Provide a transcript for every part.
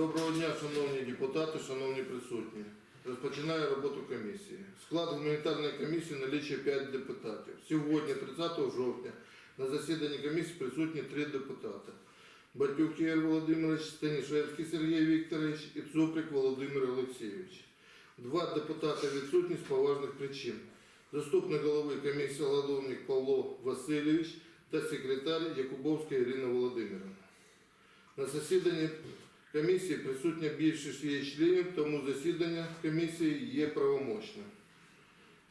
Доброго дня, шановні депутати, шановні присутні. Розпочинаю роботу комісії. Склад гуманітарної комісії налічує 5 депутатів. Сьогодні, 30 жовтня, на засіданні комісії присутні 3 депутати. Батюк Ігор Володимирович, Станішевський Сергій Вікторович і Цуприк Володимир Олексійович. Два депутати відсутні з поважних причин. Заступник голови комісії Ладовник Павло Васильович та секретар Якубовська Ірина Володимирівна. На засіданні комісії присутня більшість її членів, тому засідання комісії є правомочним.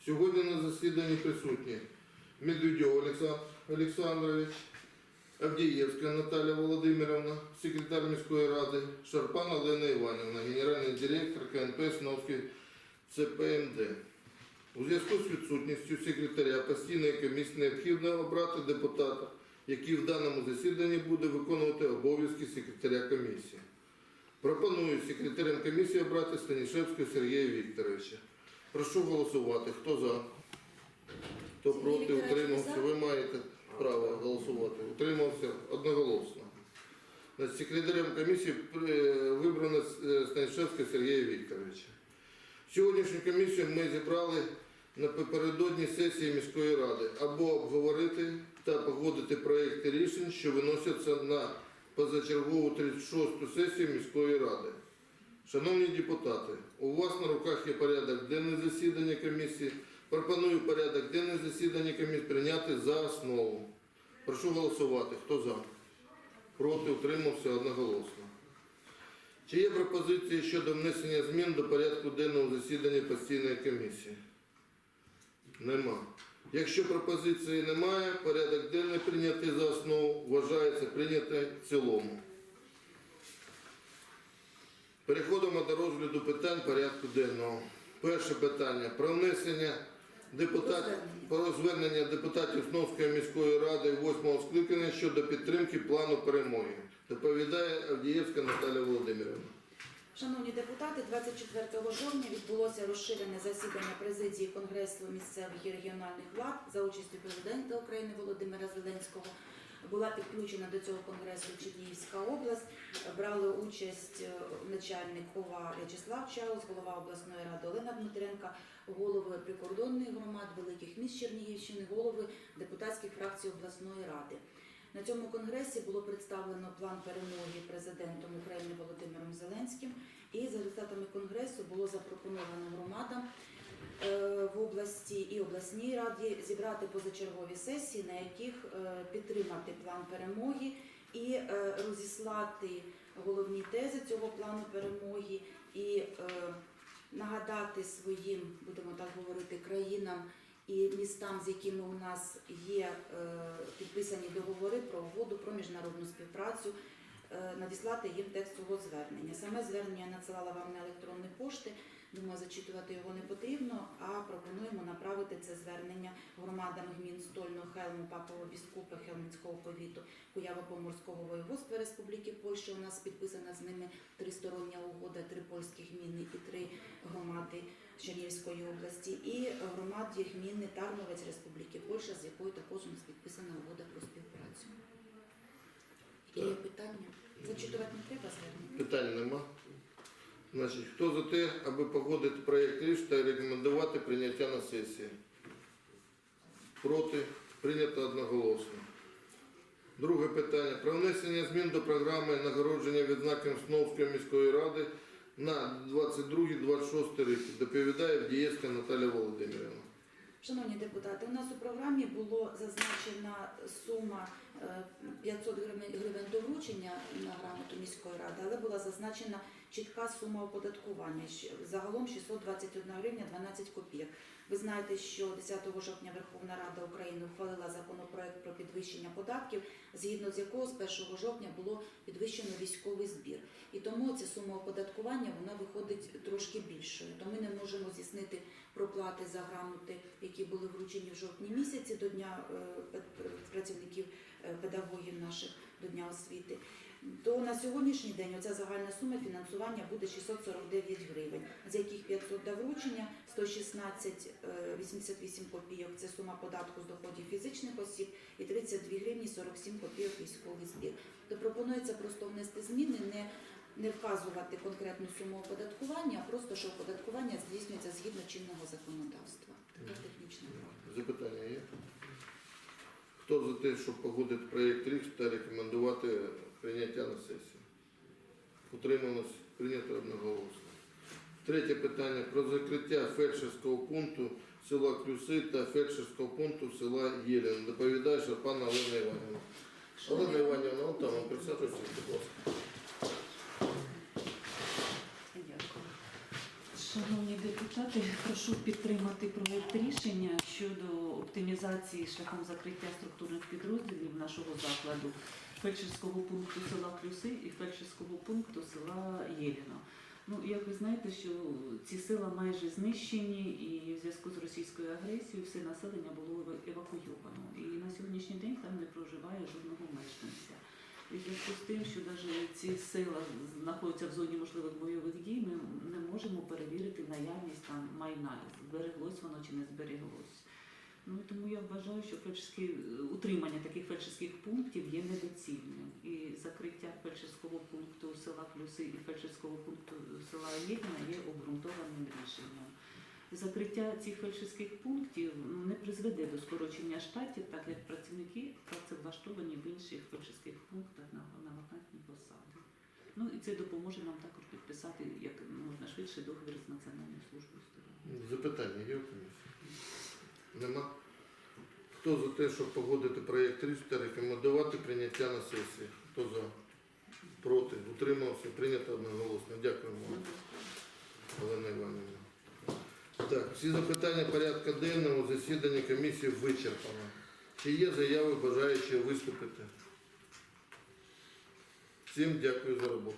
Сьогодні на засіданні присутні Медведєв Олександрович, Авдієвська Наталя Володимировна, секретар міської ради, Шарпан Олена Іванівна, генеральний директор КНП Сновський ЦПМД. У зв'язку з відсутністю секретаря постійної комісії необхідно обрати депутата, який в даному засіданні буде виконувати обов'язки секретаря комісії. Пропоную секретарем комісії обрати Станішевського Сергія Вікторовича. Прошу голосувати. Хто за? Хто проти? Утримався? Ви маєте право голосувати. Утримався одноголосно. Значить, Секретарем комісії е, вибрано е, Станішевського Сергія Вікторовича. Сьогоднішню комісію ми зібрали напередодні сесії міської ради або обговорити та погодити проекти рішень, що виносяться на позачергову 36-ту сесію міської ради. Шановні депутати, у вас на руках є порядок денний засідання комісії. Пропоную порядок денний засідання комісії прийняти за основу. Прошу голосувати. Хто за? Проти утримався одноголосно. Чи є пропозиції щодо внесення змін до порядку денного засідання постійної комісії? Нема. Якщо пропозиції немає, порядок денний прийнятий за основу вважається прийнятий в цілому. Переходимо до розгляду питань порядку денного. Перше питання про внесення депутатів про звернення депутатів Сновської міської ради 8 скликання щодо підтримки плану перемоги. Доповідає Авдієвська Наталя Володимирівна. Шановні депутати, 24 жовтня відбулося розширене засідання президії Конгресу місцевих і регіональних влад за участю президента України Володимира Зеленського. Була підключена до цього конгресу Чернігівська область. Брали участь е, начальник ОВА В'ячеслав Чаус, голова обласної ради Олена Дмитренка, голови прикордонних громад великих міст Чернігівщини, голови депутатських фракцій обласної ради. На цьому конгресі було представлено план перемоги президентом України Володимиром Зеленським, і за результатами конгресу було запропоновано громадам е, в області і обласній раді зібрати позачергові сесії, на яких е, підтримати план перемоги і е, розіслати головні тези цього плану перемоги і нагадати своїм, будемо так говорити, країнам і містам, з якими у нас є е, підписані договори про угоду про міжнародну співпрацю, е, надіслати їм текст цього звернення. Саме звернення я надсилала вам на електронні пошти. Думаю, зачитувати його не потрібно, а пропонуємо направити це звернення громадам гмін Стольного, Хелму, Папово Біскупа, Хелмінського повіту, Куяво-Поморського воєводства Республіки Польща. У нас підписана з ними тристороння угода, три польські гміни і три громади Чернігівської області, і громаді гміни Тарновець Республіки Польща, з якою також у нас підписана угода про співпрацю. Є Так. питання? Зачитувати не треба звернення? Питань нема. Значить, хто за те, аби погодити проєкт рішення та рекомендувати прийняття на сесії? Проти? Прийнято одноголосно. Друге питання. Про внесення змін до програми нагородження відзнаком Сновської міської ради на 22-26 рік. Доповідає Вдієвська Наталя Володимирівна. Шановні депутати, у нас у програмі було зазначена сума е, 500 гривень гривень до вручення на грамоту міської ради, але була зазначена чітка сума оподаткування. Загалом 621 гривня 12 копійок. Ви знаєте, що 10 жовтня Верховна Рада України ухвалила законопроект про підвищення податків, згідно з якого з 1 жовтня було підвищено військовий збір. І тому ця сума оподаткування вона виходить трошки більшою. То ми не можемо здійснити проплати за грамоти, які були вручені в жовтні місяці до дня е, працівників е, педагогів наших до дня освіти. То на сьогоднішній день оця загальна сума фінансування буде 649 гривень, з яких 500 до вручення, 116 е, 88 копійок це сума податку з доходів фізичних осіб і 32 гривні 47 копійок військовий збір. То пропонується просто внести зміни, не не вказувати конкретну суму оподаткування, а просто що оподаткування здійснюється згідно чинного законодавства. Така технічна. Запитання є? Хто за те, щоб погодити проєкт рік та рекомендувати прийняття на сесії? Утрималось прийнято одноголосно. Третє питання про закриття фельдшерського пункту села Клюси та фельдшерського пункту села Єлін. Доповідає Шарпана Олена Іванівна. Олена Іванівна, от там, присядьте, будь ласка. Дякую. Депутати, прошу підтримати проект рішення щодо оптимізації шляхом закриття структурних підрозділів нашого закладу фельдшерського пункту села Клюси і фельдшерського пункту села Єліно. Ну, як ви знаєте, що ці села майже знищені, і в зв'язку з російською агресією все населення було ева- евакуйовано. І на сьогоднішній день там не проживає жодного мешканця. Зв'язку з тим, що навіть ці села знаходяться в зоні можливих бойових дій, ми не можемо перевірити наявність там майна, збереглось воно чи не збереглось. Ну тому я вважаю, що фельдшерські утримання таких фельдшерських пунктів є недоцільним. І закриття фельдшерського пункту села Плюси і фельдшерського пункту села Єдина є обґрунтованим рішенням. Закриття цих фельдшерських пунктів ну, не призведе до скорочення штатів, так як працівники працевлаштовані в інших фельдшерських пунктах на, на вакантні посади. Ну і це допоможе нам також підписати як можна швидше договір з Національною службою здоров'я. Запитання є у комісії? Нема? Хто за те, щоб погодити проєкт рішення та рекомендувати прийняття на сесії? Хто за? Проти? Утримався? Прийнято одноголосно. Дякуємо Олена Іванівна. Так, всі запитання порядку денного засідання комісії вичерпано. Чи є заяви бажаючі виступити? Всім дякую за роботу.